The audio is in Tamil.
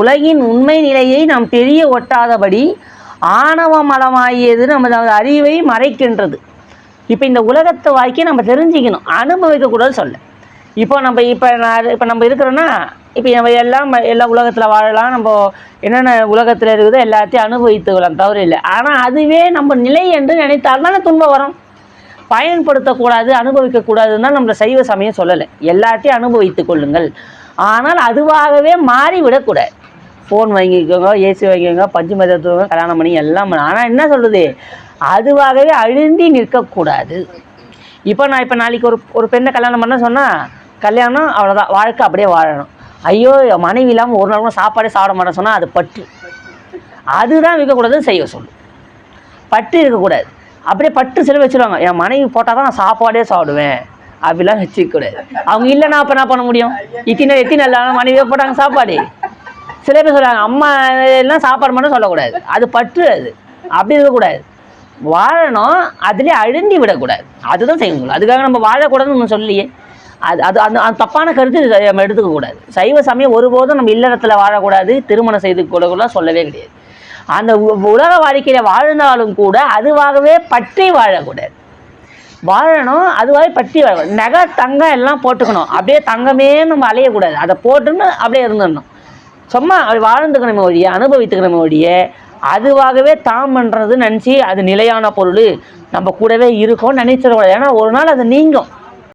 உலகின் உண்மை நிலையை நாம் தெரிய ஒட்டாதபடி ஆணவ மலமாகியது நமது அறிவை மறைக்கின்றது. இப்போ இந்த உலகத்தை வாக்கி நம்ம தெரிஞ்சுக்கணும். அனுபவிக்கக்கூடாது சொல்ல. இப்போ நம்ம இப்போ நான் இப்போ நம்ம இருக்கிறோன்னா இப்போ நம்ம எல்லாம் எல்லா உலகத்தில் வாழலாம். நம்ம என்னென்ன உலகத்தில் இருக்குதோ எல்லாத்தையும் அனுபவித்துக்கலாம் தவறு இல்லை. ஆனால் அதுவே நம்ம நிலை என்று நினைத்தால் தானே துன்பம் வரும். பயன்படுத்தக்கூடாது அனுபவிக்கக்கூடாதுன்னு தான் நம்மளை சைவ சமயம் சொல்லலை. எல்லாத்தையும் அனுபவித்துக் கொள்ளுங்கள். ஆனால் அதுவாகவே மாறிவிடக்கூடாது ஃபோன் வாங்கிக்கோங்க ஏசி வாங்கிக்கோங்க பஞ்சு மதத்துவங்க கல்யாணம் பண்ணி எல்லாம் ஆனால் என்ன சொல்கிறது அதுவாகவே அழுந்தி நிற்கக்கூடாது. இப்போ நான் இப்போ நாளைக்கு ஒரு ஒரு பெண்ணை கல்யாணம் பண்ண சொன்னால் கல்யாணம் அவ்வளோதான் வாழ்க்கை அப்படியே வாழணும். ஐயோ மனைவி இல்லாமல் ஒரு நாள் கூட சாப்பாடே சாப்பிட மாட்டேன் சொன்னால் அது பற்று அதுதான் இருக்கக்கூடாதுன்னு செய்ய சொல்லு. பட்டு இருக்கக்கூடாது. அப்படியே பட்டு செலவு வச்சுருவாங்க. என் மனைவி போட்டால் தான் நான் சாப்பாடே சாப்பிடுவேன். அப்படிலாம் வச்சுக்கூடாது. அவங்க இல்லைன்னா அப்போ என்ன பண்ண முடியும்? இத்தனை எத்தனை நல்ல மனைவியே போட்டாங்க சாப்பாடு. சில பேர் சொல்கிறாங்க அம்மா எல்லாம் சாப்பாடு மட்டும் சொல்லக்கூடாது. அது பற்று அது. அப்படி இருக்கக்கூடாது. வாழணும் அதுலேயே அழுந்தி விடக்கூடாது. அதுதான் செய்யணும் அதுக்காக நம்ம வாழக்கூடாதுன்னு ஒன்று சொல்லியே அது அது அந்த அந்த தப்பான கருத்து நம்ம எடுத்துக்கக்கூடாது. சைவ சமயம் ஒருபோதும் நம்ம இல்லறத்தில் வாழக்கூடாது. திருமணம் செய்து கூட சொல்லவே கிடையாது. அந்த உ- உலக வாழ்க்கையில் வாழ்ந்தாலும் கூட அதுவாகவே பற்றி வாழக்கூடாது. வாழணும் அதுவாகவே பற்றி வாழ நகை தங்கம் எல்லாம் போட்டுக்கணும். அப்படியே தங்கமே நம்ம அலையக்கூடாது. அதை போட்டுன்னு அப்படியே இருந்துடணும். சும்மா அப்படி வாழ்ந்துக்கணுமே ஒழிய அனுபவித்துக்கணுமே ஒழிய அதுவாகவே தாம் பண்ணுறது நினச்சி அது நிலையான பொருள். நம்ம கூடவே இருக்கும் நினைச்சிடக்கூடாது. ஏன்னா ஒரு நாள் அது நீங்கும்.